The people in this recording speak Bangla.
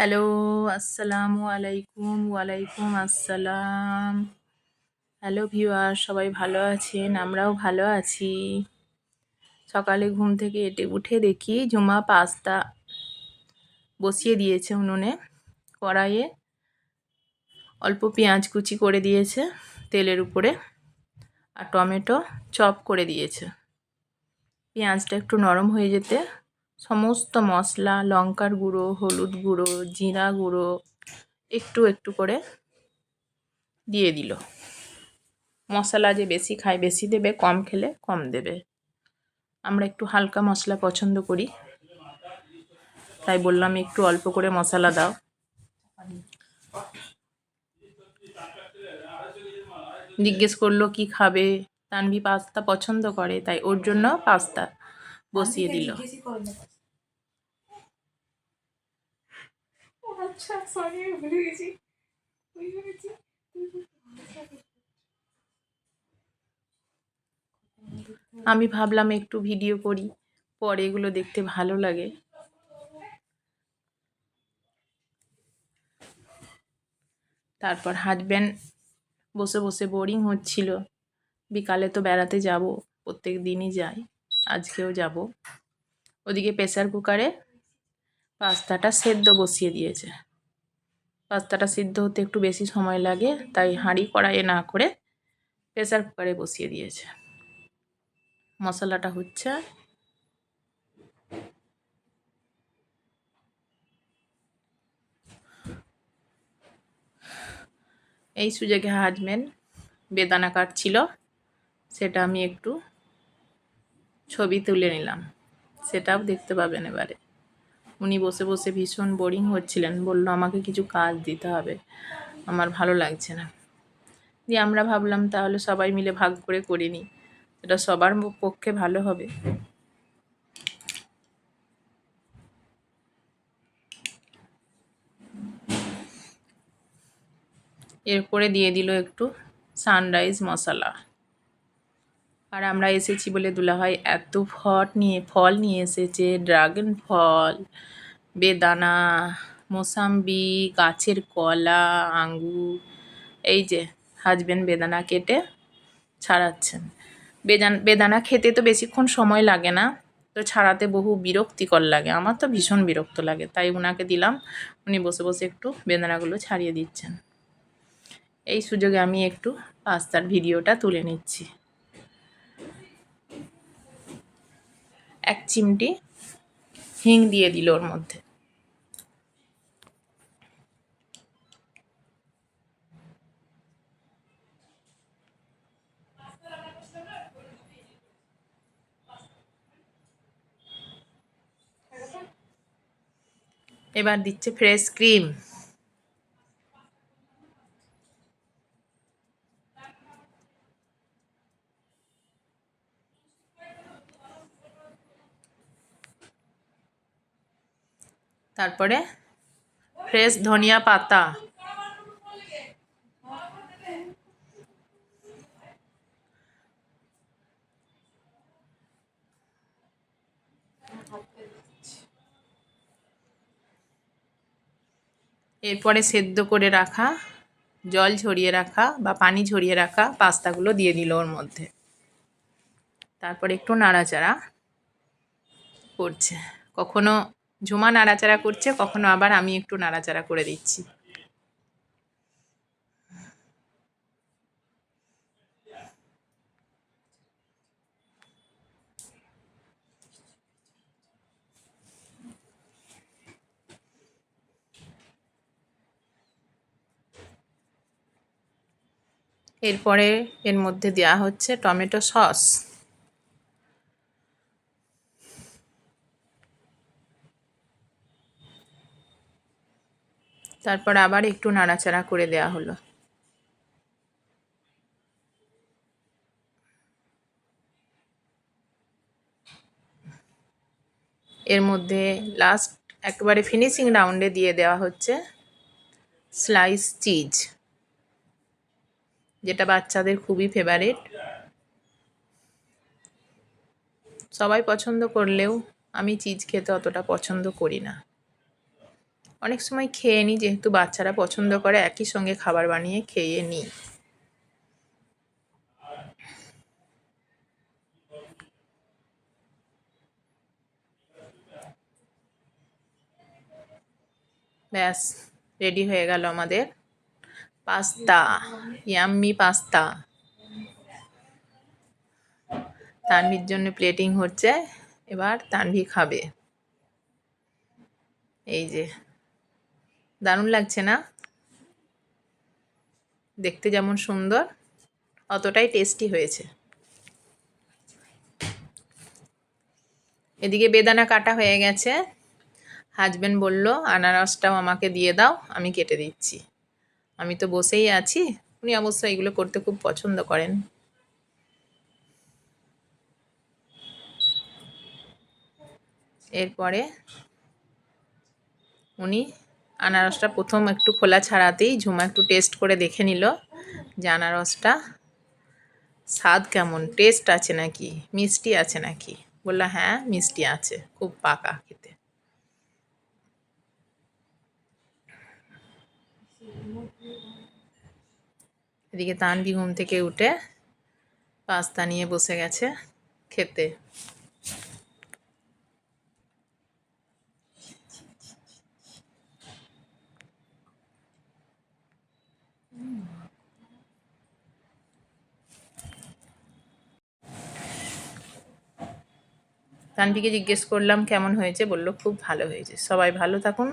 হ্যালো, আসসালামু আলাইকুম, ওয়ালাইকুম আসসালাম। হ্যালো ভিউয়ার সবাই ভালো আছেন? আমরাও ভালো আছি। সকালে ঘুম থেকে এটে উঠে দেখি জুমা পাস্তা বসিয়ে দিয়েছে উনুনে, কড়াইয়ে। অল্প পেঁয়াজ কুচি করে দিয়েছে তেলের উপরে আর টমেটো চপ করে দিয়েছে। পেঁয়াজটা একটু নরম হয়ে যেতে সমস্ত মশলা, লঙ্কার গুঁড়ো, হলুদ গুঁড়ো, জিরা গুঁড়ো একটু একটু করে দিয়ে দিল। মশলা যে বেশি খায়, বেশি দেবে, কম খেলে কম দেবে। আমরা একটু হালকা মশলা পছন্দ করি। তাই বললাম একটু অল্প করে মশলা দাও। জিজ্ঞেস করল, কি খাবে? তানভি পাস্তা পছন্দ করে, তাই ওর জন্য পাস্তা বসিয়ে দিল। আচ্ছা সরি ভুলে গেছি। আমি ভাবলাম একটু ভিডিও করি, পরে এগুলো দেখতে ভালো লাগে। তারপর হাজব্যান্ড বসে বসে বোরিং হচ্ছিল। বিকালে তো বেড়াতে যাব, প্রত্যেক দিনই যাই, আজকেও যাব। ওদিকে প্রেসার কুকারে পাস্তাটা সেদ্ধ বসিয়ে দিয়েছে। পাস্তাটা সিদ্ধ হতে একটু বেশি সময় লাগে, তাই হাঁড়ি কড়াইয়ে না করে প্রেসার কুকারে বসিয়ে দিয়েছে। মশলাটা হচ্ছে এই সুযোগে হাজবেন্ড বেদানা কাটছিল, সেটা আমি একটু ছবি তুলে নিলাম। সেটাও দেখতে পাবেন এবারে। উনি বসে বসে ভীষণ বোরিং হচ্ছিলেন। বলল, আমাকে কিছু কাজ দিতে হবে। আমার ভালো লাগছে না। দিয়ে আমরা ভাবলাম, তাহলে সবাই মিলে ভাগ করে করে নিই। এটা সবার পক্ষে ভালো হবে। এরপরে দিয়ে দিল একটু সানরাইজ মশলা আর আমরা এসেছি বলে দুলাভাই এত ফট নিয়ে, ফল নিয়ে এসেছে, ড্রাগন ফল, বেদানা, মোসাম্বি, গাছের কলা, আঙ্গুর, এই যে হাজবেন্ড বেদানা কেটে ছাড়াচ্ছেন। বেদান, বেদানা খেতে তো বেশিক্ষণ সময় লাগে না, তো ছাড়াতে বহু বিরক্তিকর লাগে। আমার তো ভীষণ বিরক্ত লাগে, তাই ওনাকে দিলাম, উনি বসে বসে একটু বেদানাগুলো ছাড়িয়ে দিচ্ছেন। এই সুযোগে আমি একটু পাস্তার ভিডিওটা তুলে নিচ্ছি। এক চিমটি হিং দিয়ে দিল ওর মধ্যে। এবার দিচ্ছে ফ্রেশ ক্রিম। তারপরে ফ্রেশ ধনিয়া পাতা। এরপরে সেদ্ধ করে রাখা, জল ঝরিয়ে রাখা বা পানি ঝরিয়ে রাখা পাস্তাগুলো দিয়ে দিল ওর মধ্যে। তারপরে একটু নাড়াচাড়া করছে। কখনো ঝুমা নাড়াচাড়া করছে, কখনো আবার আমি একটু নাড়াচাড়া করে দিচ্ছি। এরপরে এর মধ্যে দেওয়া হচ্ছে টমেটো সস। তারপর আবার একটু নাড়াচাড়া করে দেওয়া হলো। এর মধ্যে লাস্ট একবারে ফিনিশিং রাউন্ডে দিয়ে দেওয়া হচ্ছে স্লাইস চিজ যেটা বাচ্চাদের খুবই ফেভারিট সবাই পছন্দ করলেও আমি চিজ খেতে অতটা পছন্দ করি না। অনেক সময় খেয়ে নিই, যেহেতু বাচ্চারা পছন্দ করে, একই সঙ্গে খাবার বানিয়ে খেয়ে নিই। ব্যাস, রেডি হয়ে গেল আমাদের পাস্তা, ইয়াম্মি পাস্তা। তানভির জন্য প্লেটিং হচ্ছে, এবার তানভি খাবে। এই যে। দারুণ লাগছে না? দেখতে যেমন সুন্দর, অতটাই টেস্টি হয়েছে। এদিকে বেদানা কাটা হয়ে গেছে। হাজবেন্ড বলল, আনারসটাও আমাকে দিয়ে দাও, আমি কেটে দিচ্ছি। আমি তো বসেই আছি, উনি অবশ্য এগুলো করতে খুব পছন্দ করেন। এরপরে উনি আনারসটা প্রথম একটু খোলা ছাড়াতেই ঝুমা একটু টেস্ট করে দেখে নিল যে আনারসটা স্বাদ কেমন টেস্ট আছে নাকি, মিষ্টি আছে নাকি? বলল হ্যাঁ মিষ্টি আছে, খুব পাকা খেতে। এদিকে তানবি ঘুম থেকে উঠে পাস্তা নিয়ে বসে গেছে খেতে। তানভিকে জিজ্ঞেস করলাম কেমন হয়েছে? বলল খুব ভালো হয়েছে। সবাই ভালো থাকুন।